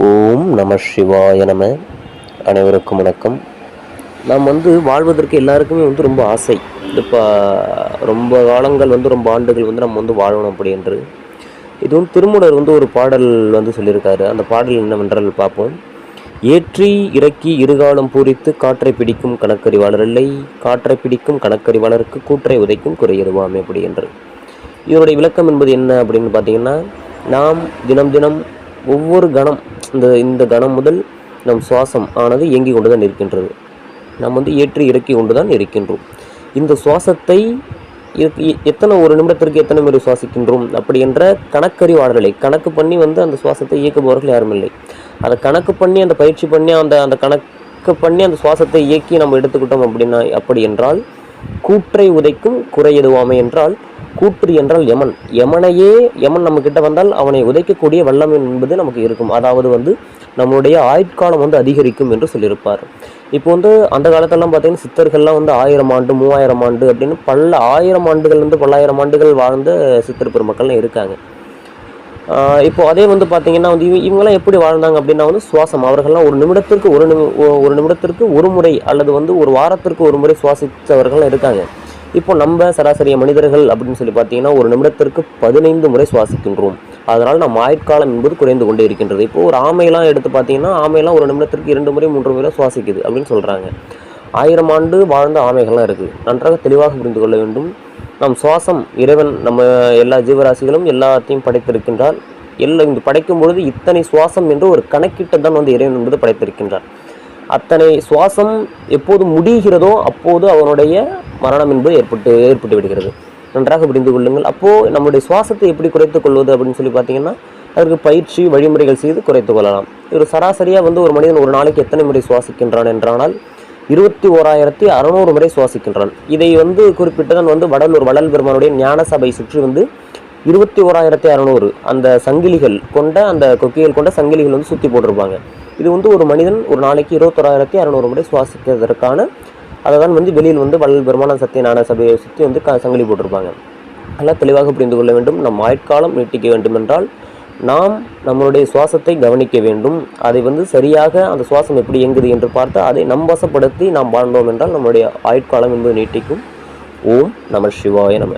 ஓம் நம சிவாய நம. அனைவருக்கும் வணக்கம். நாம் வந்து வாழ்வதற்கு எல்லாருக்குமே வந்து ரொம்ப ஆசை. இப்போ ரொம்ப காலங்கள் வந்து ரொம்ப ஆண்டுகள் வந்து நம்ம வந்து வாழணும் அப்படி என்று. இது வந்து திருமூலர் வந்து ஒரு பாடல் வந்து சொல்லியிருக்காரு. அந்த பாடல் என்னவென்றால் பார்ப்போம். ஏற்றி இறக்கி இருகாலம் பூரித்து காற்றை பிடிக்கும் கணக்கறிவாளர் இல்லை காற்றை பிடிக்கும் கணக்கறிவாளருக்கு கூற்றை உதைக்கும் குறையிடுவாமே அப்படி என்று. இதனுடைய விளக்கம் என்பது என்ன அப்படின்னு பார்த்தீங்கன்னா நாம் தினம் தினம் ஒவ்வொரு கணம் இந்த இந்த கணம் முதல் நம் சுவாசம் ஆனது இயங்கி கொண்டு தான் இருக்கின்றது. நாம் வந்து ஏற்றி இறக்கி கொண்டு தான் இருக்கின்றோம். இந்த சுவாசத்தை எத்தனை ஒரு நிமிடத்திற்கு எத்தனை முறை சுவாசிக்கின்றோம்? அப்படி என்ற கணக்கறிவாளர்களை கணக்கு பண்ணி வந்து அந்த சுவாசத்தை இயக்குபவர்கள் யாரும் இல்லை. அதை கணக்கு பண்ணி அந்த பயிற்சி பண்ணி அந்த அந்த கணக்கு பண்ணி அந்த சுவாசத்தை இயக்கி நம்ம எடுத்துக்கிட்டோம் அப்படின்னா அப்படி என்றால் கூற்றை உதைக்கும் குறை எதுவாமை என்றால் கூற்று என்றால் யமன். யமனையே யமன் நம்ம கிட்ட வந்தால் அவனை உதைக்கக்கூடிய வல்லம் என்பது நமக்கு இருக்கும். அதாவது வந்து நம்மளுடைய ஆயுட்காலம் வந்து அதிகரிக்கும் என்று சொல்லியிருப்பார். இப்போ வந்து அந்த காலத்தெல்லாம் பார்த்தீங்கன்னா சித்தர்கள்லாம் வந்து ஆயிரம் ஆண்டு மூவாயிரம் ஆண்டு அப்படின்னு பல ஆயிரம் ஆண்டுகள் வந்து பல்லாயிரம் ஆண்டுகள் வாழ்ந்த சித்தர் பெருமக்கள்லாம் இருக்காங்க. இப்போ அதே வந்து பார்த்தீங்கன்னா வந்து இவங்கெல்லாம் எப்படி வாழ்ந்தாங்க அப்படின்னா வந்து சுவாசம். அவர்கள்லாம் ஒரு நிமிடத்திற்கு ஒரு நிமி ஒரு நிமிடத்திற்கு ஒரு முறை அல்லது வந்து ஒரு வாரத்திற்கு ஒரு முறை சுவாசித்தவர்கள்லாம் இருக்காங்க. இப்போ நம்ம சராசரி மனிதர்கள் அப்படின்னு சொல்லி பார்த்தீங்கன்னா ஒரு நிமிடத்திற்கு பதினைந்து முறை சுவாசிக்கின்றோம். அதனால் நம்ம ஆயுட்காலம் என்பது குறைந்து கொண்டே இருக்கின்றது. இப்போ ஒரு ஆமையெல்லாம் எடுத்து பார்த்தீங்கன்னா ஆமையெல்லாம் ஒரு நிமிடத்திற்கு இரண்டு முறை மூன்று முறை சுவாசிக்குது அப்படின்னு சொல்கிறாங்க ஆயிரம் ஆண்டு வாழ்ந்த ஆமைகள்லாம் இருக்குது நன்றாக தெளிவாக புரிந்து கொள்ள வேண்டும். நம் சுவாசம் இறைவன் நம்ம எல்லா ஜீவராசிகளும் எல்லாத்தையும் படைத்திருக்கின்றார். எல்லாம் இந்த படைக்கும் பொழுது இத்தனை சுவாசம் என்று ஒரு கணக்கிட்ட தான் வந்து இறைவன் என்பது படைத்திருக்கின்றார். அத்தனை சுவாசம் எப்போது முடிகிறதோ அப்போது அவனுடைய மரணம் என்பது ஏற்பட்டு ஏற்பட்டு விடுகிறது. நன்றாக புரிந்து கொள்ளுங்கள். அப்போது நம்முடைய சுவாசத்தை எப்படி குறைத்து கொள்வது அப்படின்னு சொல்லி பார்த்தீங்கன்னா அதற்கு பயிற்சி வழிமுறைகள் செய்து குறைத்து கொள்ளலாம். ஒரு சராசரியாக வந்து ஒரு மனிதன் ஒரு நாளைக்கு எத்தனை முறை சுவாசிக்கின்றான் என்றானால் இருபத்தி ஓராயிரத்தி அறநூறு முறை சுவாசிக்கின்றான். இதை வந்து குறிப்பிட்டதான் வந்து வடலூர் வடல் பெருமானுடைய ஞான சபை சுற்றி வந்து இருபத்தி ஓராயிரத்தி அறநூறு அந்த சங்கிலிகள் கொண்ட அந்த கொக்கிகள் கொண்ட சங்கிலிகள் வந்து சுற்றி போட்டிருப்பாங்க. இது வந்து ஒரு மனிதன் ஒரு நாளைக்கு இருபத்தோராயிரத்தி அறநூறு முறை சுவாசிக்கிறதற்கான அதை தான் வந்து வெளியில் வந்து வள்ளல் பெருமான சத்திய சபையை சுற்றி வந்து க சங்கிலி போட்டிருப்பாங்க. நல்லா தெளிவாக புரிந்து கொள்ள வேண்டும். நம் ஆயுட்காலம் நீட்டிக்க வேண்டும் என்றால் நாம் நம்மளுடைய சுவாசத்தை கவனிக்க வேண்டும். அதை வந்து சரியாக அந்த சுவாசம் எப்படி இயங்குது என்று பார்த்து அதை நம் வசப்படுத்தி நாம் வாழ்ந்தோம் என்றால் நம்முடைய ஆயுட்காலம் என்பது நீட்டிக்கும். ஓம் நம சிவாய நம.